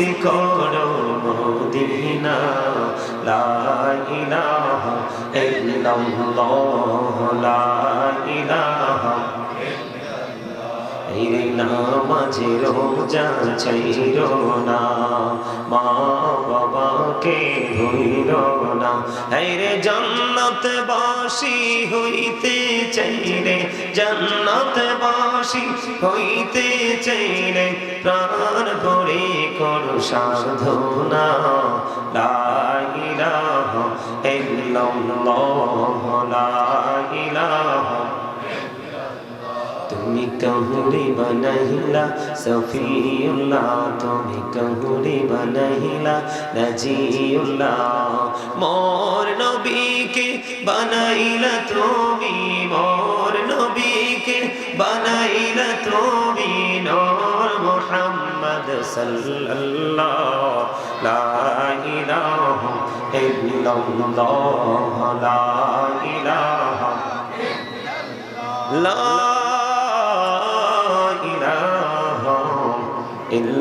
নসিব করো মদিনা লা ইলাহা ইল্লাল্লাহ লা এই নামাজে রোজা চাইর না। মা বাবাকে ধইর না। এই রে জান্নাত বাসি হইতে চাইরে জান্নাত বাসি হইতে চাইরে প্রাণ ভরে কর সাধনা। লা ইলাহা ইল্লাল্লাহ লা তুমি কহুরি বনহিলা সফিউল্লাহ তুমি কহুরি বনহিলা নজিউল্লাহ মোর নবীকে বানাইলা তুমি, মোর নবীকে বানাইলা তুমি, নূর মুহাম্মদ সাল্লাল্লাহ। লা ইলাহা ইল্লাল্লাহ, লা ইলাহা لا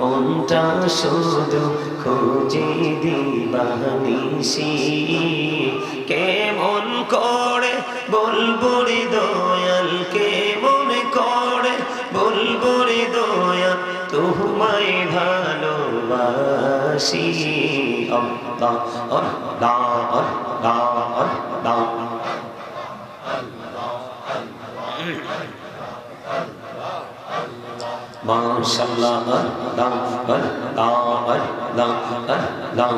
মনটা শুধু খুঁজে দিবানিসি কেমন করে বলব রে দয়াল, কেমন করে বলব রে দয়াল তোমায় ভালোবাসি। আল্লাহ আল্লাহ আল্লাহ আল্লাহ মাশাআল্লাহ আল্লাহ আল্লাহ আল্লাহ আল্লাহ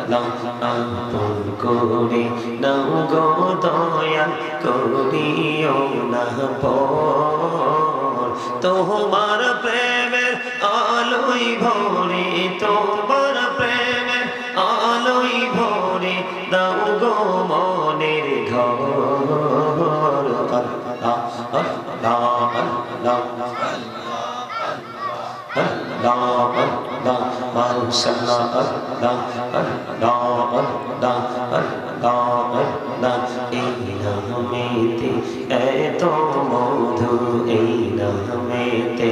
আল্লাহ আপন করে নাও গো দয়া করিও না পর তোমার প্রেমের আলোই ভরে তোমার প্রেমের আলোই ভরে দাও গো মনের ঘর নামেতে এত মধু এই নামেতে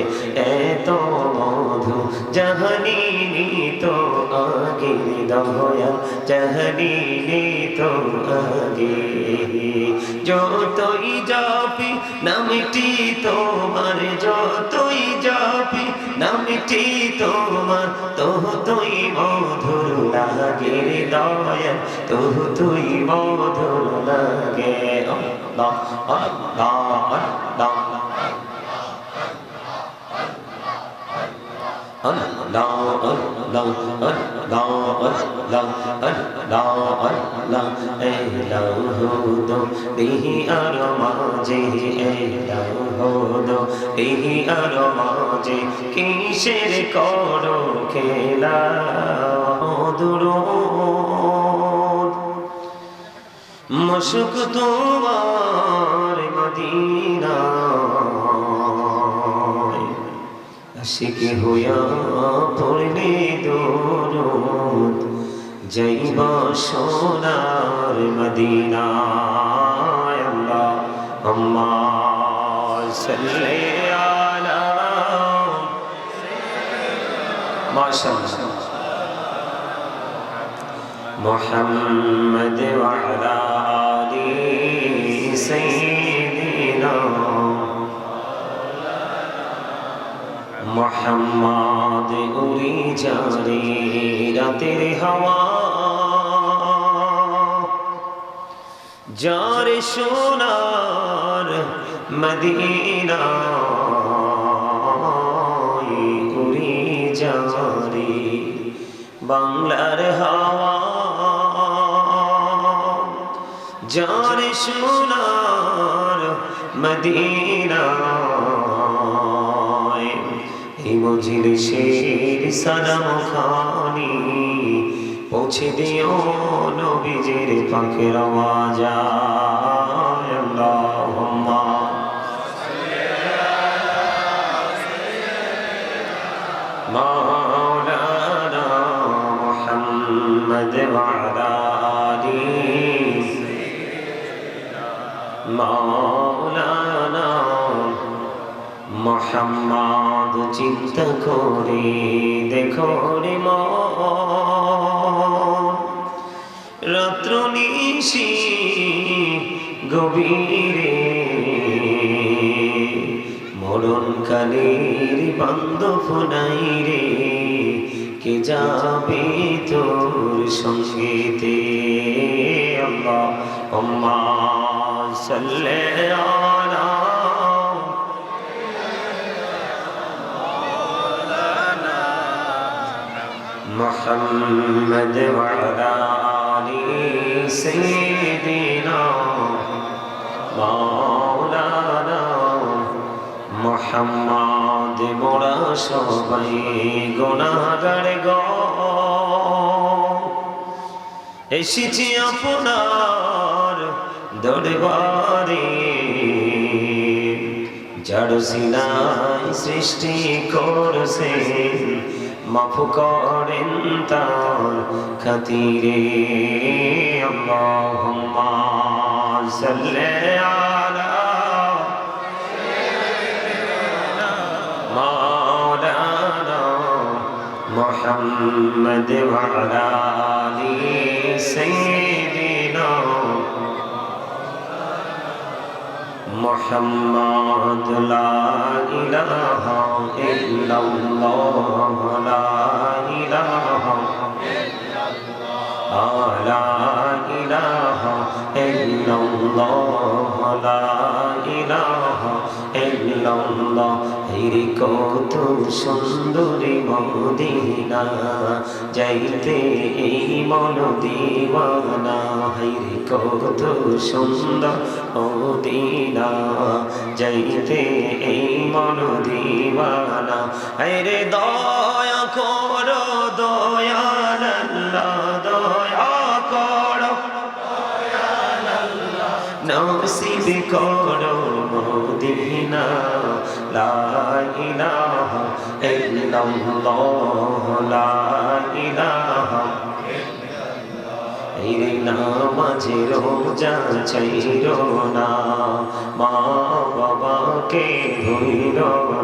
এত মধু জাহানিনি তো আগে দয়া জাহানিনি তো আগে যতই যাবি নামটি তোমার যতই যাবি নামটি তোমার। তোহ তুই মধুর লাগে দয়া তোহ তুই মধুর লাগে। আল্লাহ আল্লাহ আল্লাহ আল্লাহ। Allah করো খেলা মশুক তোমার মদিনা আশিকে হইয়া পড়লে দরুদ যাইবা সোনার মদিনায় আল্লাহ আম্মা সাল্লি আলা মাশাআল্লাহ محمد وعلى آل سيدنا মোহাম্মদ উড়ি জারি রাতের হাওয়া। যার সোনার মদিনা উড়ি যারে বাংলার হাওয়া। যার সোনার মদিনা এই মজলিসের সালাম খানি পৌঁছে দিও নবীজির পাখের আওয়াজ আল্লাহুম্মা مولانا محمد وعلى آله مولانا মোহাম্মদ চিন্তা করে দেখো রে রাত্র নিশি গভীরে, মরণ কালের বান্ধব নাই রে। কে যাবে তোর সঙ্গীতে? আল্লাহ, আম্মা محمد وعلى آل سيدنا مولانا মোহাম্মদ মোরা সবাই গুণাগার গ এসেছি আপনার দরবারে জড় সিনাই সৃষ্টি করছে মাফ করেন তার খাতিরে। আল্লাহুম্মা সাল্লি আলা محمد لا إله إلا الله لا إله لا إله إلا الله لا إله إلا الله হেরি কত সুন্দরী মদিনা যাইতে এই মন দিওয়ানা হেরি কত সুন্দর মদিনা। যাইতে এই মন দিওয়ানা। হেরে দয়া করো দয়াল দয়া করো। নসিব করো মদিনা। লা ইলাহা ইল্লাল্লাহ, লা ইলাহা এই নামাজে রোজা চাইর না। মা বাবাকে ভুইল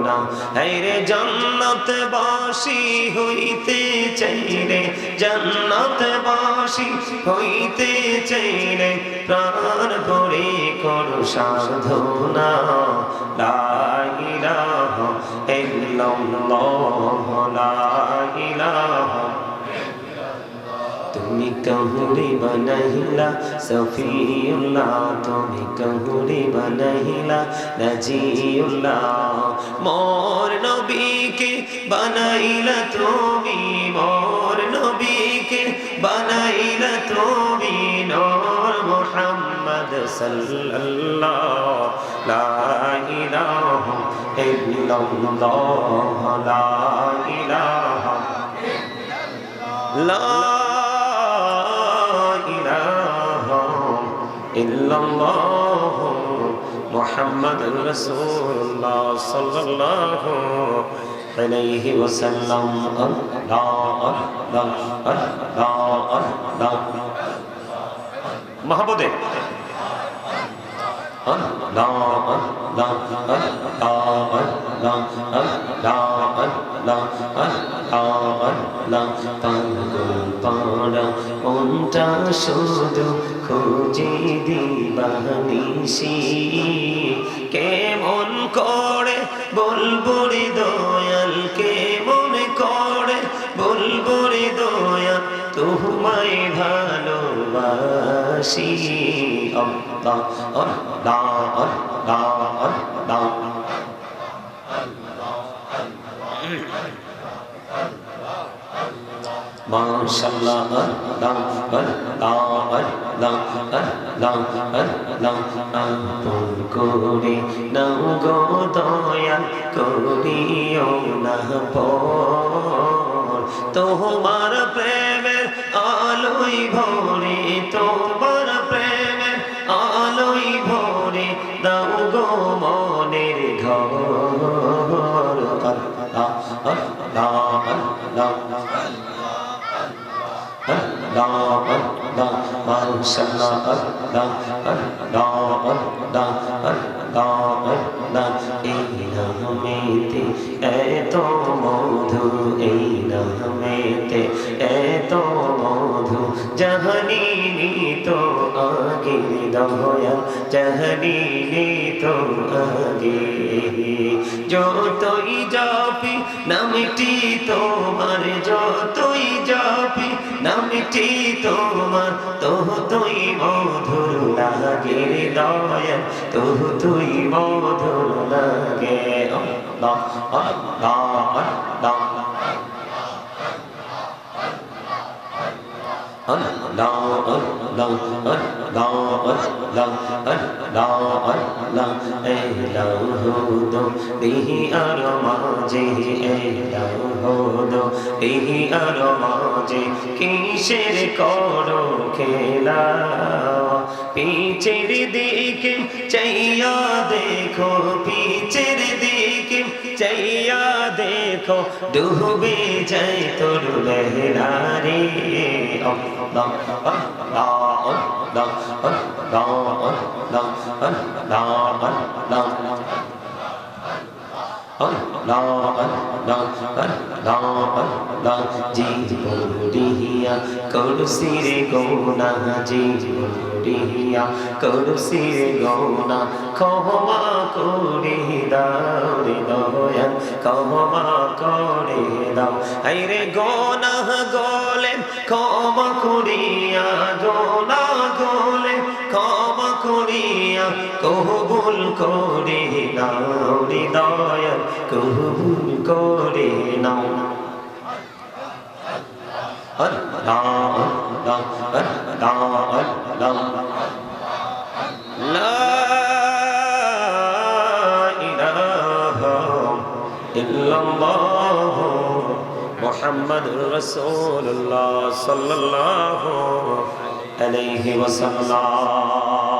না। রে জান্নাত বাসি হইতে চাইলে জান্নাত বাসি হইতে চাইলে প্রাণ ভরে করো সাধনা। লা ইলাহা ইল্লাল্লাহ, লা ইলাহা তুমি কহুরি বনহিলা সফিউল্লাহ, তুমি কহুরি বনহিলা নজিউল্লাহ মোর নবীকে বানাইলা তুমি, মোর নবীকে বানাইলা তুমি, নূর মুহাম্মদ সাল্লাল্লাহ। লা ইলাহা ইল্লাল্লাহ, লা ইলাহা لا الله محمد رسول الله صلى الله عليه وسلم. الله الله الله الله محبوبة. শুধু খুঁজে দিবানিসি কেমন করে বলব রে দয়াল কেমন করে বলব রে দয়াল তোমায় ভালোবাসি, আল্লাহ আল্লাহ আল্লাহ মাশাআল্লাহ আল্লাহ আল্লাহ আল্লাহ আল্লাহ আল্লাহ আপন করে নাও গো দয়া করিও না পর তোমার প্রেমের আলোই ভরে তোমার প্রেমের আলোই ভরে দাও গো মনের ঘর আল্লাহ আল্লাহ আল্লাহ Allah, Allah, Mashallah, Allah, Allah, Allah, Allah, Allah, এই নামেতে এত মধু এই নামেতে এত মধু জাহানিনি তো আগে দয়া জাহানিনি তো যাবি নামটি তোমার যাবি নামটি তোমার তো তুই মধুর লাগে দয়া তো তুই মধুর লাগে। আল্লাহ আল্লাহ আল্লাহ। আর মাঝে, এই আর মাঝে, কিসের করো খেলা? পিছের দিকে চাইয়া দেখো পিছের দিকে চাইয়া দেখো, ডুবে যায় তোর লহরা রে আল্লাহ আল্লাহ আল্লাহ আল্লাহ আল্লাহ আল্লাহ আল্লাহ জীবরিয়া করসিরে গৌনা জীবরিয়া করসিরে গৌনা ক্ষমা করে দাও রে দয়াল ক্ষমা করে দাও আইরে গৌনা গলে ক্ষমা করিয়া গৌনা করিয়া কবুল করে নাও রে দয়াল কবুল করে নাও। আল্লাহ আল্লাহ আল্লাহ আল্লাহ ইলাহা ইল্লাল্লাহ মুহাম্মাদুর রাসূলুল্লাহ সাল্লাল্লাহু আলাইহি ওয়াসাল্লাম।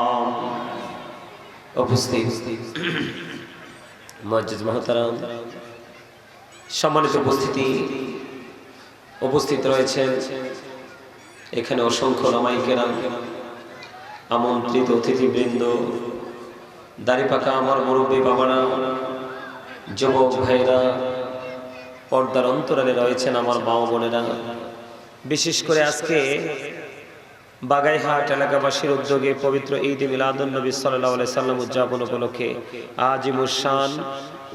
উপস্থিত। মসজিদ মহতারাম। সম্মানিত উপস্থিতি। উপস্থিত রয়েছেন এখানে অসংখ্য রমাইকেরাম, আমন্ত্রিত অতিথিবৃন্দ, দাড়িপাকা আমার মুরব্বী বাবারা, যুবক ভাইরা পর্দার অন্তরালে রয়েছেন আমার মা বোনেরা। বিশেষ করে আজকে বাগাইহাট এলাকাবাসীর উদ্যোগে পবিত্র ঈদ মিলাদুল নবী সাল্লাহ সাল্লাম উদযাপন উপলক্ষে আজিমুসান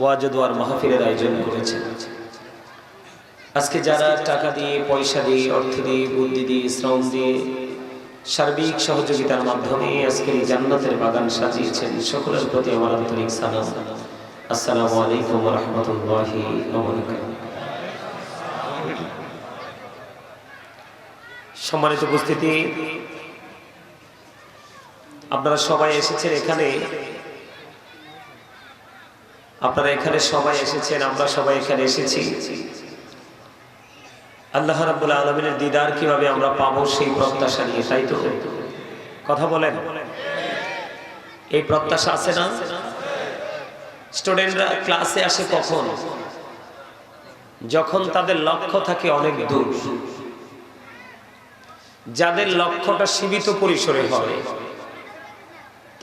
ওয়াজদুয়ার মাহফিলের আয়োজন করেছেন। আজকে যারা টাকা দিয়ে, পয়সা দিয়ে, অর্থ দিয়ে, বুদ্ধি দিয়ে, শ্রম দিয়ে সার্বিক সহযোগিতার মাধ্যমে আজকের জান্নাতের বাগান সাজিয়েছেন, সকলের প্রতি আমার আন্তরিক সালাম। আসসালামু আলাইকুম রহমতুল্লাহি সম্মানিত উপস্থিতি। আপনারা সবাই এসেছেন এখানে। আপনারা এখানে সবাই এসেছেন, আমরা সবাই এখানে এসেছি। আল্লাহ রাবুল আলমিনের দিদার কীভাবে আমরা পাবো সেই প্রত্যাশা নিয়ে, তাই তো? কথা বলেন। এই প্রত্যাশা আছে না? স্টুডেন্টরা ক্লাসে আসে কখন? যখন তাদের লক্ষ্য থাকে অনেক দূর। যাদের লক্ষ্যটা সীমিত পরিসরে হয়,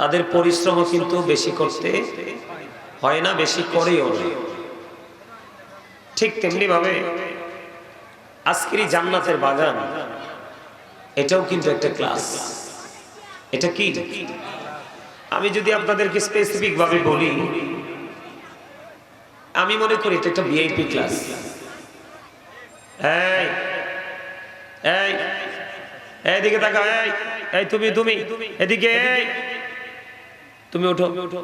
তাদের পরিশ্রমও কিন্তু বেশি করতে হয় না, বেশি করেও ঠিক তেমনি ভাবে আজকেরই জান্নাতের বাগান, এটাও কিন্তু একটা ক্লাস এটা কি? আমি যদি আপনাদেরকে স্পেসিফিক ভাবে বলি, আমি মনে করি এটা একটা ভিআইপি ক্লাস এই এই এইদিকে তাকা এই এই তুমি তুমি এদিকে। তুমি ওঠো ওঠো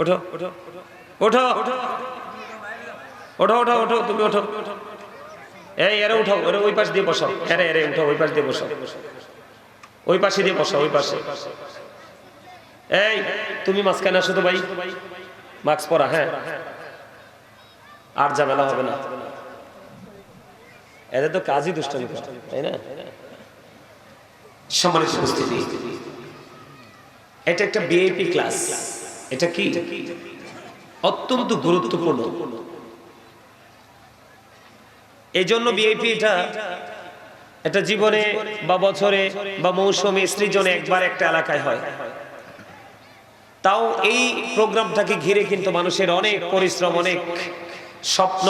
ওঠো ওঠো ওঠো ওঠো ওঠো ওঠো তুমি ওঠো এই এরে উঠো এরে ওই পাশ দিয়ে বসো। এরে এরে উঠো ওই পাশ দিয়ে বসো। ওই পাশে দিয়ে বসো ওই পাশে। এই তুমি মাঝখানে আসো তো ভাই। মাস্ক পরা হ্যাঁ। আর ঝামেলা হবে না। এদের তো কাজই দুষ্টামি তাই না? সম্মানিত উপস্থিতি। এটা একটা বিএপি ক্লাস এটা কি? অত্যন্ত গুরুত্বপূর্ণ। এই জন্য বিএপি এটা এটা জীবনে বা বছরে বা মৌসুমে সৃজনে একবার একটা এলাকায় হয়। তাও এই প্রোগ্রামটাকে ঘিরে কিন্তু মানুষের অনেক পরিশ্রম, অনেক স্বপ্ন।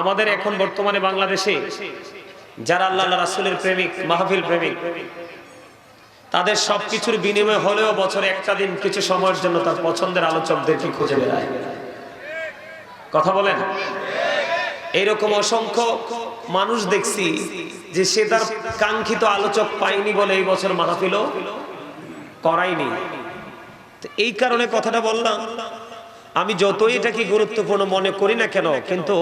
আমাদের এখন বর্তমানে বাংলাদেশে যারা আল্লাহ রাসুলের প্রেমিক, মাহফিল প্রেমিক, তাদের সবকিছুর বিনিময় হলেও বছরে একটা দিন কিছু সময়ের জন্য তার পছন্দের আলোচকদেরকে খুঁজে বেড়ায়। কথা বলেন? এইরকম অসংখ্য মানুষ দেখছি যে সে তার কাঙ্ক্ষিত আলোচক পায়নি বলে এই বছর মাহফিলও করাইনি তো এই কারণে কথাটা বললাম আমি যতই এটাকে গুরুত্বপূর্ণ মনে করি না কেন, কিন্তু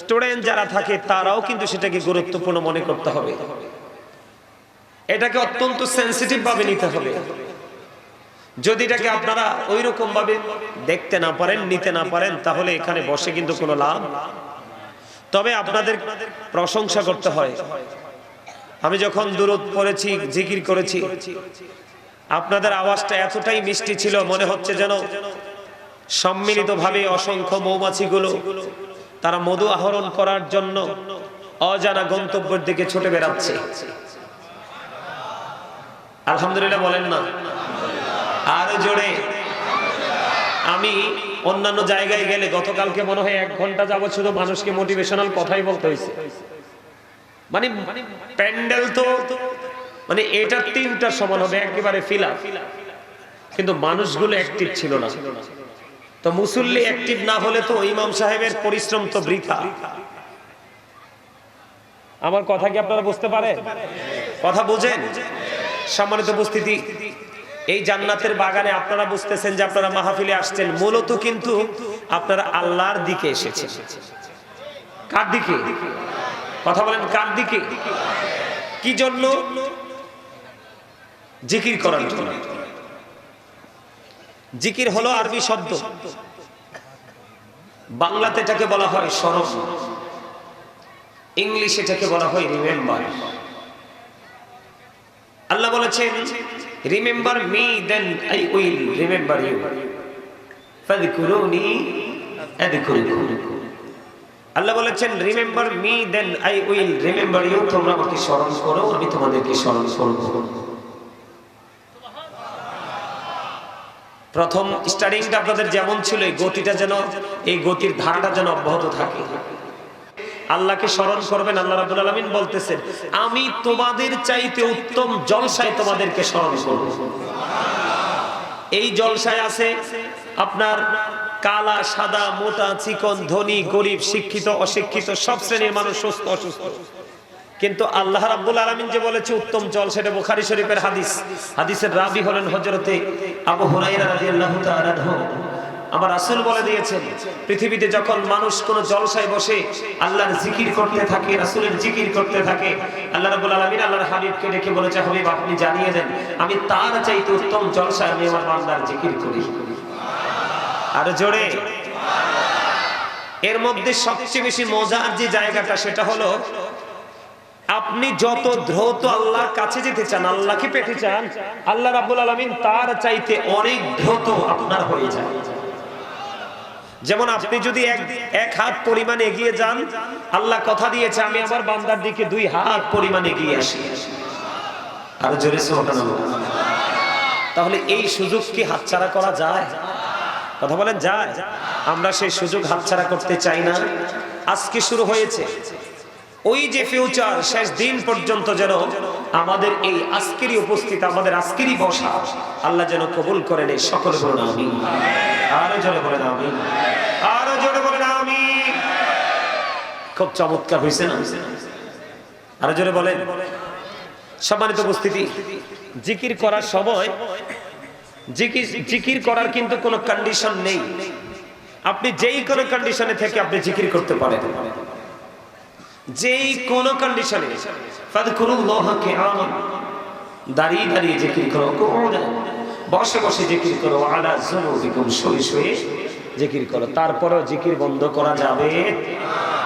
স্টুডেন্ট যারা থাকে, তারাও কিন্তু সেটাকে গুরুত্বপূর্ণ মনে করতে হবে। এটাকে অত্যন্ত সেন্সিটিভ ভাবে নিতে হবে। যদি এটাকে আপনারা ওই রকম ভাবে দেখতে না পারেন, নিতে না পারেন, তাহলে এখানে বসে কিন্তু কোনো লাভ। তবে আপনাদের প্রশংসা করতে হয়। আমি যখন দূরত পড়েছি, জিকির করেছি, আপনাদের আওয়াজটা এতটাই মিষ্টি ছিল, মনে হচ্ছে যেন সম্মিলিতভাবে অসংখ্য মৌমাছিগুলো তারা মধু আহরণ করার জন্য অজানা গন্তব্যের দিকে ছুটে বেড়াচ্ছে। আলহামদুলিল্লাহ বলেন না। আরও জোরে, আমি অন্যান্য জায়গায় গেলে গতকালকে মনে হয় এক ঘণ্টা যাবত শুধু মানুষকে মোটিভেশনাল কথাই বলতে হয়েছে। মানে প্যান্ডেল তো মানে এটা তিনটার সমান হবে, একেবারে ফিলা কিন্তু মানুষগুলো অ্যাক্টিভ ছিল না। তো মুসল্লি অ্যাক্টিভ না হলে তো ইমাম সাহেবের পরিশ্রম তো বৃথা। আমার কথা কি আপনারা বুঝতে পারেন? কথা বুঝেন? সম্মানিত উপস্থিতি, এই জান্নাতের বাগানে আপনারা বুঝতেছেন যে আপনারা মাহফিলে আসছেন, মূলত কিন্তু আপনারা আল্লাহর দিকে এসেছেন। কার দিকে? কথা বলেন, কার দিকে? কি জন্য? জিকির করার জন্য। জিকির হলো আরবি শব্দ। বাংলাতে এটাকে বলা হয় স্মরণ। ইংলিশ এটাকে বলা হয় রিমেম্বার। আল্লাহ বলেছেন, remember me then I will remember you. ফাযকুরুনি আযকুরুকুম। আল্লাহ বলেছেন, remember me then I will remember you. তোমরা আমাকে স্মরণ করো, আমি তোমাদেরকে স্মরণ করব। প্রথম স্টার্টিংটা আপনাদের যেমন ছিল, এই গতিটা যেন, এই গতির ধারাটা যেন অব্যাহত থাকে। আল্লাহকে স্মরণ করবেন, আল্লাহ রাব্বুল আলামিন বলতেছেন, আমি তোমাদের চাইতে উত্তম জলসায় তোমাদেরকে স্মরণ করব। এই জলসায় আছে আপনার কালা, সাদা, মোটা, চিকন, ধনী, গরিব, শিক্ষিত, অশিক্ষিত, সব শ্রেণির মানুষ সুস্থ, অসুস্থ। কিন্তু আল্লাহ রাব্বুল আলামিন যে বলেছে, উত্তম জল সেটা বুখারী শরীফের হাদিস। হাদিসের রাবি হলেন হযরতে আবু হুরায়রা রাদিয়াল্লাহু তাআলা আনহু। আমার রাসূল বলে দিয়েছেন, পৃথিবীতে যখন মানুষ কোন জলসায় বসে আল্লাহর জিকির করতে থাকে, রাসূলের জিকির করতে থাকে, আল্লাহ রাব্বুল আলামিন আল্লাহর হাবিবকে ডেকে বলেছে, হাবিব, আপনি জানিয়ে দেন, আমি তার চাইতে উত্তম জলসায় আমি আমার বান্দার জিকির করি। আর জোরে। এর মধ্যে সবচেয়ে বেশি মজার যে জায়গাটা, সেটা হলো আপনি যত দ্রুত আল্লাহর কাছে যেতে চান আল্লাহকে পেতে চান? আল্লাহ রাব্বুল আলামিন তার চাইতে অনেক দ্রুত আপনার হয়ে যায়। যেমন আপনি যদি এক হাত পরিমাণ এগিয়ে যান, আল্লাহ কথা দিয়েছে, আমি আমার বান্দার দিকে দুই হাত পরিমাণ এগিয়ে আসি। আর জোরে তাহলে এই সুযোগ কি হাতছাড়া করা যায়? কথা বলেন, যায়। আমরা সেই সুযোগ হাতছাড়া করতে চাই না। আজকে শুরু হয়েছে। ওই যে ফিউচার শেষ দিন পর্যন্ত যেন আমাদের এই আজকেরই উপস্থিত, আমাদের আজকেরই বসা, আল্লাহ যেন কবুল করেন এই সকল আরও আরও বলেন আমি খুব চমৎকার হয়েছে না? আরও জোরে বলেন। সম্মানিত উপস্থিতি, জিকির করার সময়, জিকির জিকির করার কিন্তু কোনো কন্ডিশন নেই। আপনি যেই কোনো কন্ডিশনে থেকে আপনি জিকির করতে পারেন। যেই কোন কন্ডিশনে দাঁড়িয়ে দাঁড়িয়ে জিকির করো বসে বসে জিকির করো, আলা জুনুবিকুম শুয়ে শুয়ে জিকির করো। তারপরেও জিকির বন্ধ করা যাবে?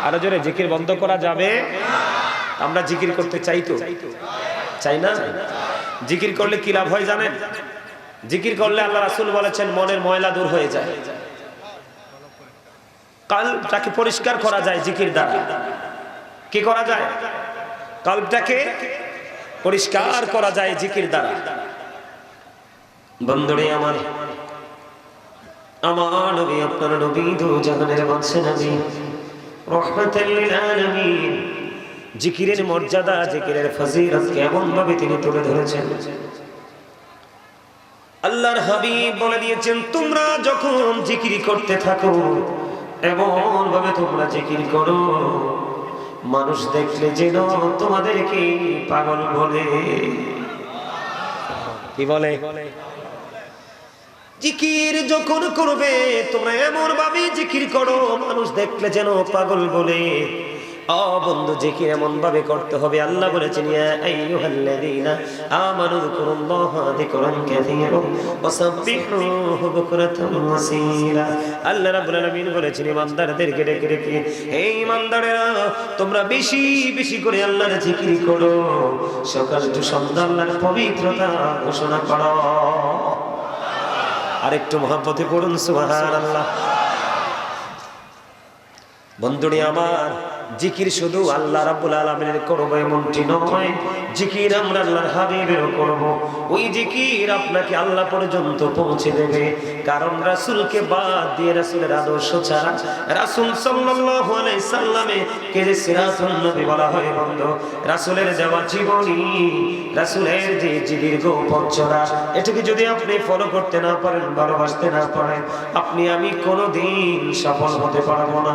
আরও জোরে, জিকির বন্ধ করা যাবে? আমরা জিকির করতে চাই তো। চাই না? জিকির করলে কি লাভ হয় জানেন? জিকির করলে আল্লাহ রাসূল বলেছেন, মনের ময়লা দূর হয়ে যায়। কাল তাকে পরিষ্কার করা যায় জিকির দ্বারা। কি করা যায়? কালটাকে পরিষ্কার করা যায় জিকির দ্বারা। বন্ধুরে আমার আমার নবী, আপনার নবী দু জাহানের বাদশা নবী জিকিরের মর্যাদা, জিকিরের ফজিলত কেমন ভাবে তিনি তুলে ধরেছেন? আল্লাহর হাবিব বলে দিয়েছেন, তোমরা যখন জিকির করতে থাকো এমন ভাবে তোমরা জিকির করো। মানুষ দেখলে যেন তোমাদেরকে পাগল বলে। কি বলে? জিকির যখন করবে, তোমরা এমন ভাবে জিকির করো, মানুষ দেখলে যেন পাগল বলে। বন্ধু, জিকির এমন ভাবে করতে হবে। আল্লাহ বলেছেন, ইয়া আল্লাহ তোমরা বেশি বেশি করে আল্লাহর জিকির করো। সকাল টু সন্ধ্যা আল্লাহর পবিত্রতা ঘোষণা করো। আরেকটু মহাব্বতে পড়ুন, সুবহানাল্লাহ। বন্ধুরি আমার জিকির শুধু আল্লাহ রাব্বুল আলামিনের করব, এমনটি নয়। জিকির আমরা আল্লাহর হাবিবেরও করব। ওই জিকির আপনাকে আল্লাহ পর্যন্ত পৌঁছে দেবে। কারণ রাসূলকে বাদ দিয়ে রাসূলের আদর্শ ছাড়া রাসূল সাল্লাল্লাহু আলাইহি সাল্লামে কে যে সিরাতুন নবী বলা হয় বন্ধু? রাসূলের দেওয়া জীবনী, রাসূলের যে দীর্ঘ পথ চলা, এটাকে যদি আপনি ফলো করতে না পারেন, ভালোবাসতে না পারেন, আপনি আমি কোনোদিন সফল হতে পারব না।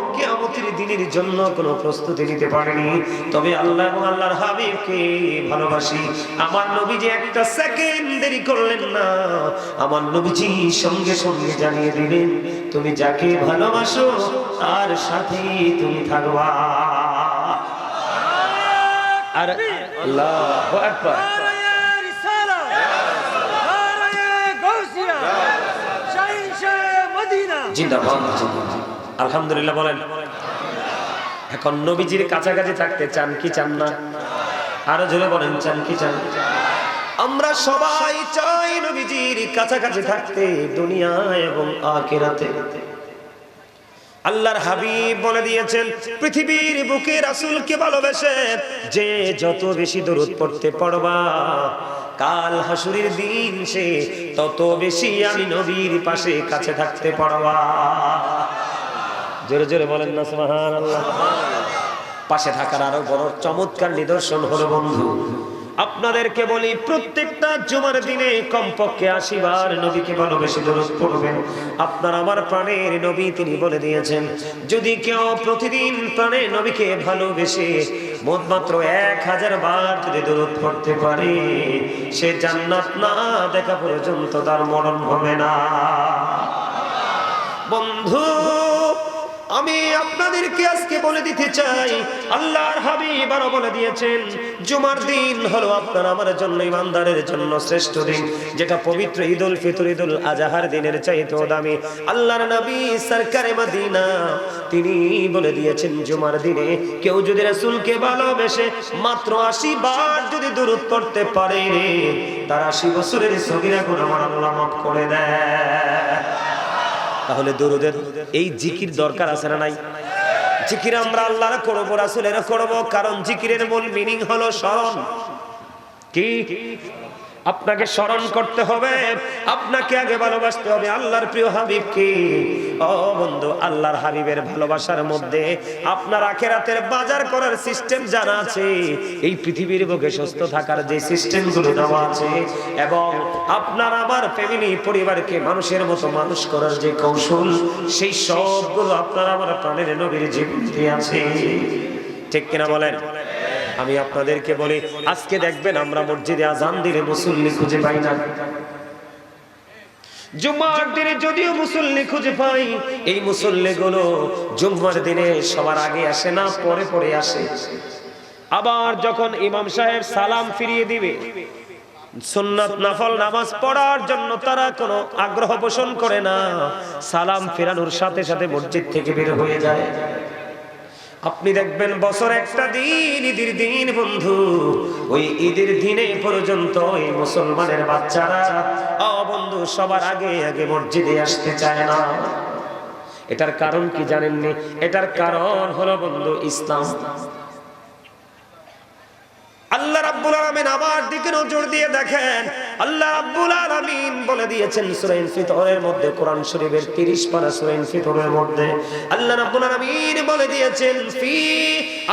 কিয়ামতের দিনের জন্য কোনো প্রস্তুতি নিতে পারেনি। তবে আল্লাহ এবং আল্লাহর হাবিবকে ভালোবাসি। আমার নবীজি একটা সেকেন্ড দেরি করলেন না। আমার নবীজি সঙ্গে সঙ্গে জানিয়ে দিলেন, তুমি যাকে ভালোবাসো, তার সাথে তুমি থাকবা। আর আল্লাহু আকবার। আলহামদুলিল্লাহ বলেন। এখন নবীজির কাছাকাছি থাকতে চান কি চান না? আরও জোরে বলেন, চান কি চান? আমরা সবাই চাই নবীজির কাছাকাছি থাকতে দুনিয়ায় এবং আখিরাতে। আল্লাহর হাবিব বলে দিয়েছেন, পৃথিবীর বুকে রাসূলকে ভালোবেসে যে যত বেশি দরুদ পড়তে পারবা কাল হাসুরের দিন সে তত বেশি আমি নবীর পাশে কাছে থাকতে পারবা জোরে জোরে বলেন না, সুবহানাল্লাহ। পাশে থাকার আরও বড় চমৎকার নিদর্শন হলো বন্ধু। আপনাদেরকে বলি, প্রত্যেকটা জুমার দিনে কমপক্ষে আশি বার নবীকে ভালোবেসে দরুদ পড়বেন। আপনার আমার প্রাণের নবী তিনি বলে দিয়েছেন, যদি কেউ প্রতিদিন প্রাণের নবীকে ভালোবেসে মোট মাত্র এক হাজার বার যদি দরুদ পড়তে পারে, সে জান্নাত না দেখা পর্যন্ত তার মরণ হবে না। বন্ধু আমি আপনাদেরকে আজকে বলে দিতে চাই, আল্লাহর হাবিব আরও বলে দিয়েছেন, জুমার দিন হলো আপনার আমার জন্য ইমানদারের জন্য শ্রেষ্ঠ দিন, যেটা পবিত্র ঈদুল ফিতর, ঈদুল আজহার দিনের চাইতেও দামি। আল্লাহর নবী সরকারে মদিনা, তিনি বলে দিয়েছেন, জুমার দিনে কেউ যদি রাসূলকে ভালোবেসে মাত্র আশি বার যদি দূরত পড়তে পারে, তার আশি বছরের সগিরা গুনাহ আল্লাহ মাফ করে দেয়। তাহলে দরুদের এই জিকির দরকার আছে না নাই? জিকির আমরা আল্লাহর করব, রাসূলের করব, কারণ জিকিরের মূল মিনিং হলো স্মরণ কি? আপনাকে স্মরণ করতে হবে, আপনাকে আগে ভালোবাসতে হবে। আল্লাহর প্রিয় হাবিবকে ও বন্ধু, আল্লাহর হাবিবের ভালোবাসার মধ্যে আপনার আখেরাতের বাজার করার সিস্টেম জানা আছে। এই পৃথিবীর বুকে সুস্থ থাকার যে সিস্টেমগুলো দেওয়া আছে এবং আপনার আমার ফ্যামিলি পরিবারকে মানুষের মতো মানুষ করার যে কৌশল, সেই সবগুলো আপনার আমার প্রাণের নবীর জীবনে আছে। ঠিক কিনা বলেন? আমি আপনাদেরকে বলি, আজকে দেখবেন আমরা মসজিদে আজান দিলে মুসল্লি খুঁজে পাই না। জুম্মার দিনে যদিও মুসল্লি খুঁজে পাই, এই মুসল্লি গুলো জুম্মার দিনে সবার আগে আসে না, পরে পরে আসে। আবার যখন ইমাম সাহেব সালাম ফিরিয়ে দিবে, সুন্নাত নফল নামাজ পড়ার জন্য তারা কোনো আগ্রহ পোষণ করে না, সালাম ফেরানোর সাথে সাথে মসজিদ থেকে বের হয়ে যায়। আপনি দেখবেন বছর একটা দিন, ঈদের দিন, বন্ধু। ওই ঈদের দিনে পর্যন্ত ওই মুসলমানের বাচ্চারা বন্ধু, সবার আগে আগে মসজিদে আসতে চায় না। এটার কারণ কি জানেননি? এটার কারণ হলো, বন্ধু, ইসলাম। আল্লাহ রাব্বুল আলামিন আমার দিকে নজর দিয়ে দেখেন আল্লাহ রাব্বুল আলামিন বলে দিয়েছেন সূরা ইনফিতরের মধ্যে, কোরআন শরীফের 30 পারা সূরা ইনফিতরের মধ্যে। আল্লাহ রাব্বুল আলামিন বলে দিয়েছেন, ফি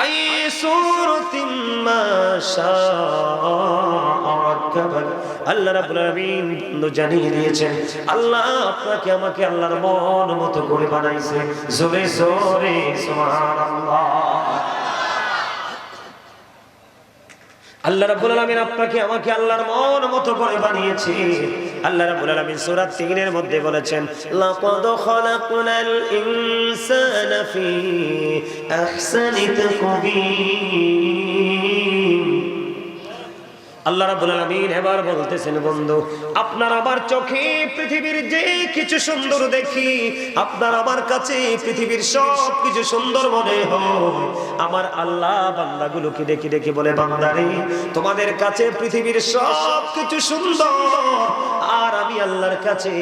আই সূরাতিন মা আল্লাহ রাব্বুল আলামিন বন্ধু জানিয়ে দিয়েছেন, আল্লাহ আপনাকে আমাকে আল্লাহর মন মতো করে বানাইছে। জোরে জোরে, সুবহানাল্লাহ। আল্লাহ রাব্বুল আলামিন আপনাকে, আমাকে আল্লাহর মন মতো করে বানিয়েছে। আল্লাহ রাব্বুল আলামিন সূরা 3 এর মধ্যে বলেছেন, লাকাদ খালাকনাল ইনসানা ফি আহসানি তাকবীর। আল্লাহ রাব্বুল আলামিন এবার বলতেছেন, বন্ধু, আপনার আমার চোখে পৃথিবীর যে কিছু সুন্দর দেখি, আপনার আমার কাছে পৃথিবীর সব কিছু সুন্দর মনে হয়। আমার আল্লাহ বান্দাগুলোকে দেখি দেখি বলে, বান্দারে, তোমাদের কাছে পৃথিবীর সব কিছু সুন্দর। আর আমি আল্লাহর কাছে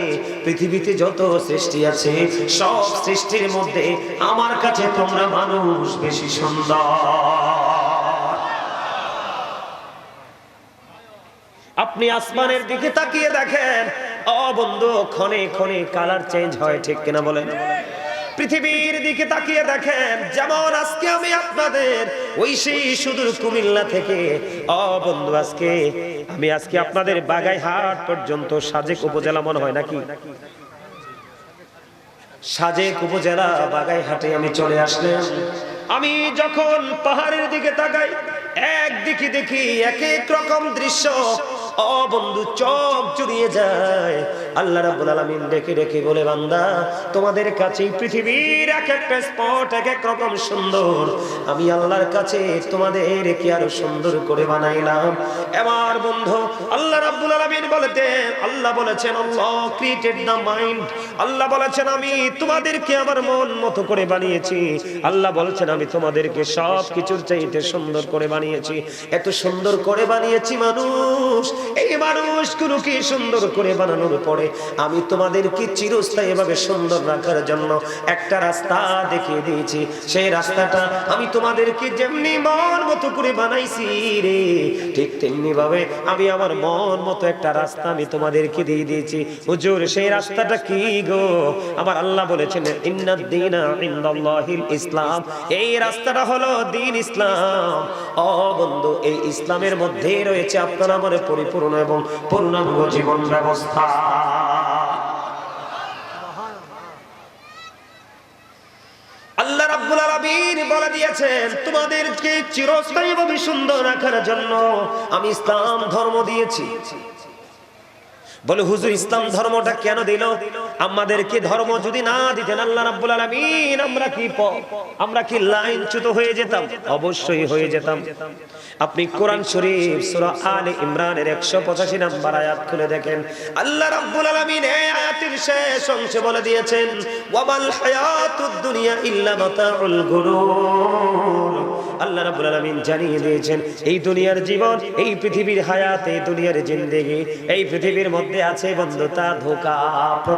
পৃথিবীতে যত সৃষ্টি আছে, সব সৃষ্টির মধ্যে আমার কাছে তোমরা মানুষ বেশি সুন্দর। আপনি আসমানের দিকে তাকিয়ে দেখেন। ও বন্ধু, ক্ষণে ক্ষণে কালার চেঞ্জ হয়, ঠিক কিনা বলেন? পৃথিবীর দিকে তাকিয়ে দেখেন, যেমন আজকে আমি আপনাদের ওই সেই সুদূর কুমিল্লা থেকে। ও বন্ধু, আজকে আমি আজকে আপনাদের বাগাই হাট পর্যন্ত সাজেক উপজেলা মনে হয় নাকি? সাজেক উপজেলা বাগাইহাটে আমি চলে আসলাম। আমি যখন পাহাড়ের দিকে তাকাই, একদিকে দেখি এক এক রকম দৃশ্য। বন্ধু চোখ জুড়িয়ে যায়। আল্লাহ রাব্বুল আলামিন ডেকে ডেকে বলে, বান্দা, তোমাদের কাছে পৃথিবীর এক একটা স্পট এক এক রকম সুন্দর। আমি আল্লাহর কাছে তোমাদের কি আরও সুন্দর করে বানাইলাম। এবার বন্ধু, আল্লাহ রাব্বুল আলামিন বলতেন আল্লাহ বলেছেন, Allah created the mind Allah বলেছেন, আমি তোমাদেরকে আমার মন মতো করে বানিয়েছি। আল্লাহ বলছেন, আমি তোমাদেরকে সব কিছুর চাইতে সুন্দর করে বানিয়েছি। এত সুন্দর করে বানিয়েছি মানুষ, এই মানুষগুলোকে সুন্দর করে বানানোর পরে আমি তোমাদেরকে চিরস্থায়ী ভাবে সুন্দর রাখার জন্য একটা রাস্তা দেখিয়ে দিয়েছি। সেই রাস্তাটা আমি তোমাদেরকে যেমনি মন মতো করে বানাইছি রে, ঠিক তেমনি ভাবে আমি আমার মন মতো একটা রাস্তা আমি তোমাদেরকে দিয়ে দিয়েছি। হুজুর, সেই রাস্তাটা কি গো? আমার আল্লাহ বলেছেন ইসলাম। এই রাস্তাটা হলো দিন ইসলাম। ও বন্ধু, এই ইসলামের মধ্যে রয়েছে আপনার আমার পরিপূর্ণ এবং পূর্ণাঙ্গ জীবন ব্যবস্থা আল্লাহ রাব্বুল আলামিন বলে দিয়েছেন। তোমাদেরকে চিরস্থায়ীভাবে সুন্দর রাখার জন্য আমি ইসলাম ধর্ম দিয়েছি। বলে হুজুর, ইসলাম ধর্মটা কেন দিল? আমাদেরকে ধর্ম যদি না দিতেন, আল্লাহ রাব্বুল আলামিন, আমরা কি আমরা কি লাইনচ্যুত হয়ে যেতাম? অবশ্যই হয়ে যেতাম। আপনি কোরআন শরীফ, সূরা আলে ইমরানের 185 নম্বর আয়াত খুলে দেখেন। আল্লাহ রাব্বুল আলামিন এই আয়াতের শেষ অংশে বলে দিয়েছেন, ওয়ামাল হায়াতুদ দুনিয়া ইল্লা মাতাউল গুরুর। আল্লাহ রাব্বুল আলামিন জানিয়ে দিয়েছেন, এই দুনিয়ার জীবন, এই পৃথিবীর হায়াত, এই দুনিয়ার জিন্দেগি, এই পৃথিবীর মধ্যে আছে বন্ধুতা, ধোকা